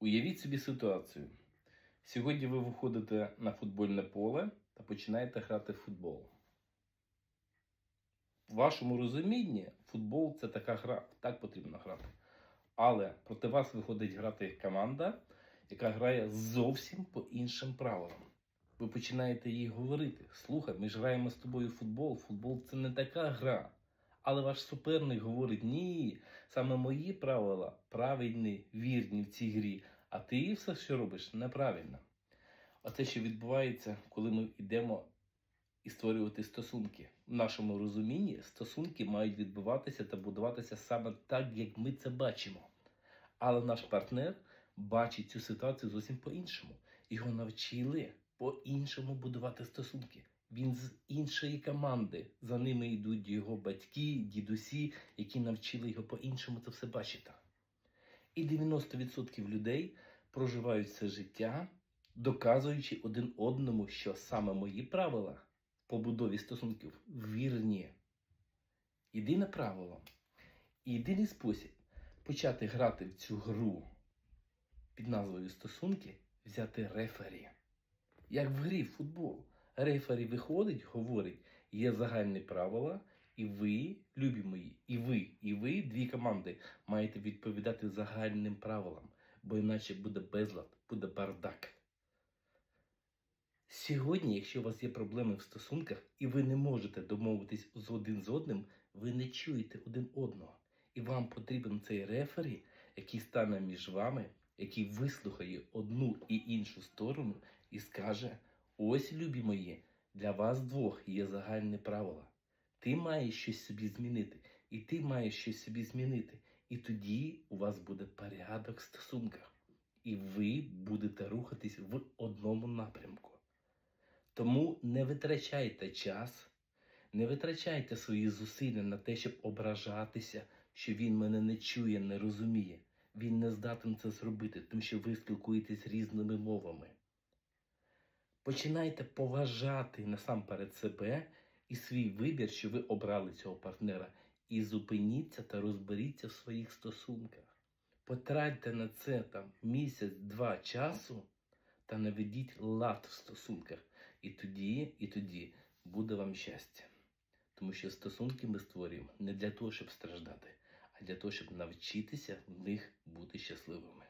Уявіть собі ситуацію. Сьогодні ви виходите на футбольне поле та починаєте грати в футбол. В вашому розумінні футбол це така гра, так потрібно грати. Але проти вас виходить грати команда, яка грає зовсім по іншим правилам. Ви починаєте їй говорити: слухай, ми ж граємо з тобою в футбол. Футбол це не така гра. Але ваш суперник говорить: ні, саме мої правила правильні, вірні в цій грі, а ти все, що робиш, неправильно. Оце, що відбувається, коли ми йдемо і створювати стосунки. В нашому розумінні стосунки мають відбуватися та будуватися саме так, як ми це бачимо. Але наш партнер бачить цю ситуацію зовсім по-іншому. Його навчили по-іншому будувати стосунки. Він з іншої команди. За ними йдуть його батьки, дідусі, які навчили його по-іншому це все бачити. І 90% людей проживають це життя, доказуючи один одному, що саме мої правила побудові стосунків вірні. Єдине правило, єдиний спосіб почати грати в цю гру під назвою стосунки взяти рефері. Як в грі в футбол. Рефері виходить, говорить, є загальні правила, і ви, любі мої, і ви, і ви, дві команди, маєте відповідати загальним правилам, бо іначе буде безлад, буде бардак. Сьогодні, якщо у вас є проблеми в стосунках і ви не можете домовитись з один з одним, ви не чуєте один одного. І вам потрібен цей рефері, який стане між вами, який вислухає одну і іншу сторону і скаже: ось, любі мої, для вас двох є загальні правила. Ти маєш щось собі змінити, і ти маєш щось собі змінити. І тоді у вас буде порядок в стосунках, і ви будете рухатись в одному напрямку. Тому не витрачайте час, не витрачайте свої зусилля на те, щоб ображатися, що він мене не чує, не розуміє. Він не здатен це зробити, тому що ви спілкуєтесь різними мовами. Починайте поважати насамперед себе і свій вибір, що ви обрали цього партнера, і зупиніться та розберіться в своїх стосунках. Потратьте на це там місяць-два часу та наведіть лад в стосунках. І тоді, і тоді буде вам щастя. Тому що стосунки ми створюємо не для того, щоб страждати, для того, щоб навчитися в них бути щасливими.